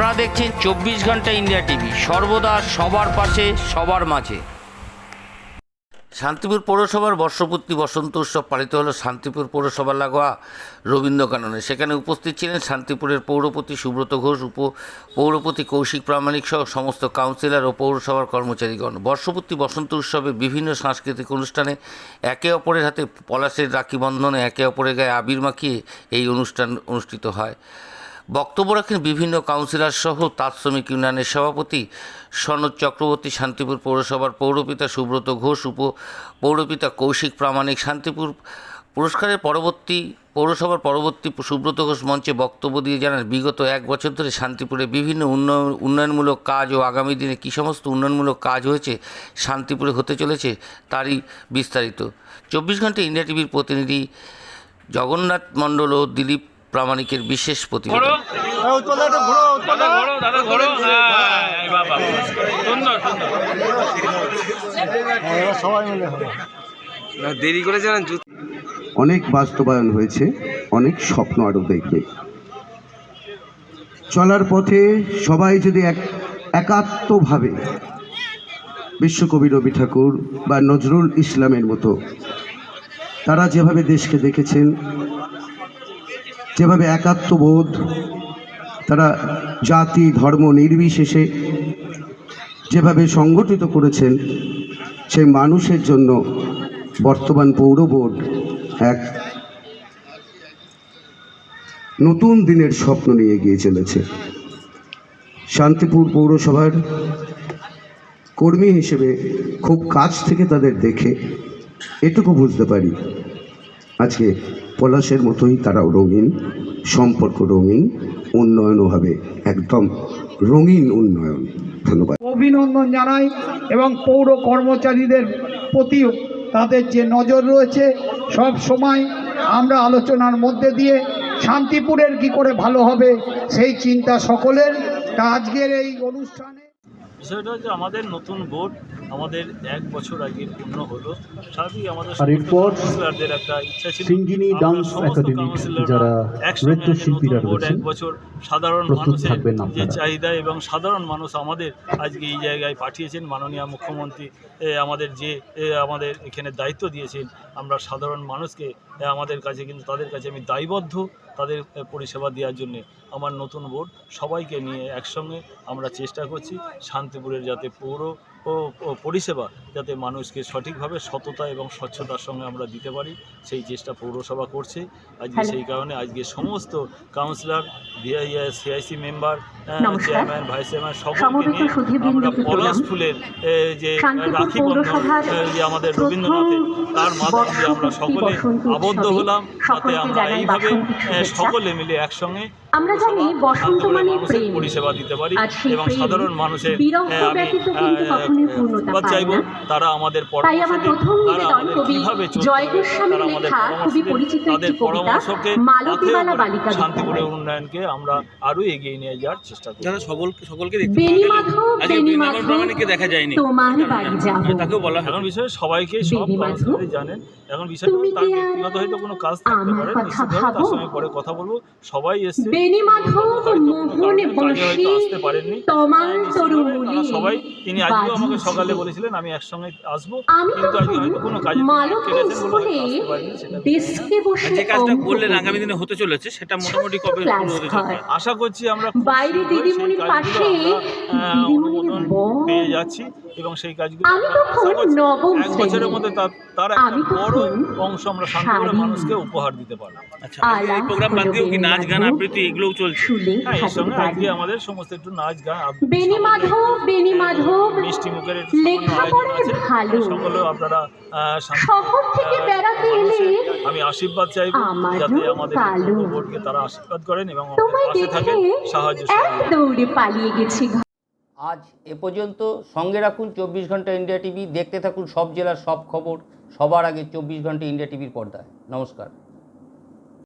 আপনারা দেখছেন চব্বিশ ঘণ্টা ইন্ডিয়া টিভি। সর্বদা সবার পাশে, সবার মাঝে। শান্তিপুর পৌরসভার বর্ষপূর্তি বসন্ত উৎসব পালিত হলো শান্তিপুর পৌরসভা লাগোয়া রবীন্দ্রকাননে। সেখানে উপস্থিত ছিলেন শান্তিপুরের পৌরপতি সুব্রত ঘোষ, উপ পৌরপতি কৌশিক প্রামাণিক সহ সমস্ত কাউন্সিলর ও পৌরসভার কর্মচারীগণ। বর্ষপূর্তি বসন্ত উৎসবে বিভিন্ন সাংস্কৃতিক অনুষ্ঠানে একে অপরের হাতে পলাশের রাখি বন্ধনে একে অপরের গায়ে আবির মাখিয়ে এই অনুষ্ঠান অনুষ্ঠিত হয়। বক্তব্য রাখেন বিভিন্ন কাউন্সিলর সহ তাঁত শ্রমিক ইউনিয়নের সভাপতি সনদ চক্রবর্তী, শান্তিপুর পৌরসভার পৌরপিতা সুব্রত ঘোষ, উপ পৌরপিতা কৌশিক প্রামাণিক, শান্তিপুর পুরস্কারের পরবর্তী, পৌরসভার পরবর্তী সুব্রত ঘোষ মঞ্চে বক্তব্য দিয়ে জানান, বিগত এক বছর ধরে শান্তিপুরে বিভিন্ন উন্নয়ন, উন্নয়নমূলক কাজ ও আগামী দিনে কী সমস্ত উন্নয়নমূলক কাজ হয়েছে শান্তিপুরে হতে চলেছে তারই বিস্তারিত। চব্বিশ ঘণ্টা ইন্ডিয়া টিভির প্রতিনিধি জগন্নাথ মণ্ডল ও দিলীপ প্রামাণিকের বিশেষ প্রতিবেদন। হ্যাঁ, এই বাবা। সুন্দর সুন্দর। দেরি করে জানেন অনেক বাস্তবায়ন হয়েছে অনেক স্বপ্ন আরও দেখবে। চলার পথে সবাই যদি এক একাত্মভাবে বিশ্বকবি রবি ঠাকুর বা নজরুল ইসলামের মতো তারা যেভাবে দেশকে দেখেছেন যেভাবে একাত্মবোধ, তারা জাতি, ধর্ম নির্বিশেষে যেভাবে সংগঠিত করেছেন, সেই মানুষের জন্য বর্তমান পৌর বোর্ড এক নতুন দিনের স্বপ্ন নিয়ে গিয়ে চলেছে। শান্তিপুর পৌরসভার কর্মী হিসেবে খুব কাছ থেকে তাদের দেখে এটুকু বুঝতে পারি। আজকে পলাশের মতোই তারাও রঙিন সম্পর্ক রঙিন উন্নয়নও হবে একদম রঙিন উন্নয়ন। ধন্যবাদ। অভিনন্দন জানাই এবং পৌর কর্মচারীদের প্রতিও তাদের যে নজর রয়েছে সব সময় আমরা আলোচনার মধ্যে দিয়ে শান্তিপুরের কি করে ভালো হবে সেই চিন্তা সকলের। তা আজকের এই অনুষ্ঠানে বিষয়টা হচ্ছে আমাদের নতুন বোর্ড আমাদের এক বছর আগে পূর্ণ হলো স্বাভাবিক আমাদের কাউন্সিলরদের একটা ইচ্ছা ছিল। সিঙ্গিনি ডান্স কাউন্সিলররা যারা নৃত্যশিল্পীরা রয়েছেন, এক বছর সাধারণ মানুষের যে চাহিদা এবং সাধারণ মানুষ আমাদের আজকে এই জায়গায় পাঠিয়েছেন। মাননীয় মুখ্যমন্ত্রী আমাদের যে আমাদের এখানে দায়িত্ব দিয়েছেন আমরা সাধারণ মানুষকে আমাদের কাছে কিন্তু তাদের কাছে আমি দায়বদ্ধ তাদের পরিষেবা দেওয়ার জন্য আমার নতুন বোর্ড সবাইকে নিয়ে একসঙ্গে আমরা চেষ্টা করছি শান্তিপুরের যাতে পৌর ও পরিষেবা যাতে মানুষকে সঠিকভাবে সততা এবং স্বচ্ছতার সঙ্গে আমরা দিতে পারি সেই চেষ্টা পৌরসভা করছে। আজকে সেই কারণে আজকে সমস্ত councillor CIC member chairman vice chairman সকলকে নিয়ে আমরা পলাশ ফুলের যে রাখি বন্ধন যে আমাদের রবীন্দ্রনাথের তার মাধ্যমে আমরা সকলে আবদ্ধ হলাম তাতে আমরা এইভাবে। সকলে মিলে একসঙ্গে আমরা জানি বসন্ত মানে প্রেম। পরিষেবা দিতে পারি এবং সাধারণ মানুষের বিরহ এ, ব্যতীত কিন্তু কখনোই পূর্ণতা পায় না। তারা আমাদের তাদের একটি কবিতা পরামর্শকে মালতীবালা বালিকা শান্তিপুরের উন্নয়নকে আমরা আরও এগিয়ে নিয়ে যাওয়ার চেষ্টা করি দাদা সকল সকলকে দেখতে বেনি মাধব বেনি মাধব প্রামাণিককে দেখা যায়নি। তোমার বাড়ি যাব। তাকেও বলা এখন বিষয়ে সবাইকে সব জানেন। এখন বিষয়টা তার ব্যক্তিগত হয়তো কোনো কাজ থাকতে পারে তার সঙ্গে পরে কথা বলব। সবাই এসছে বেনি মাধব মোহনে বসে তরুণী। সবাই তিনি আজকেও আমাকে সকালে বলেছিলেন আমি একসঙ্গে আসব। আমি তখন মালতী স্কুলে ডেস্কে বসে যে কাজটা অঙ্ক করলেন আগামী দিনে হতে চলেছে সেটা মোটামুটি কবে শুরু হতে চলেছে? আশা করছি আমরা বাইরে দিদিমণির পাশে দিদিমণির পেয়ে যাচ্ছি এবং সেই কাজগুলো আমি আমরা আশা তখন নবম এক বছরের মধ্যে তার তার একটা বড় অংশ আমরা শান্তিপুরের মানুষকে উপহার দিতে পারব আচ্ছা এই প্রোগ্রাম বাদ দিয়েও কি নাচ গান আবৃত্তি এগুলোও চলছে। হ্যাঁ এর সঙ্গে আজকে আমাদের সমস্ত একটু নাচ গান বেনি মাধব বেনি মাধব মিষ্টি মুখের লেখাপড়ায় ভালো। সকলেও আপনারা শহর থেকে বেড়াতে এলে আমি আশীর্বাদ চাইব যাতে আমাদের বোর্ডকে তারা আশীর্বাদ করেন এবং পাশে থাকেন সাহায্য। দৌড়ে পালিয়ে গেছি। আজ এ পর্যন্ত সঙ্গে রাখুন চব্বিশ ঘণ্টা ইন্ডিয়া টিভি দেখতে থাকুন সব জেলার সব খবর সবার আগে চব্বিশ ঘণ্টা ইন্ডিয়া টিভির পর্দায়। নমস্কার।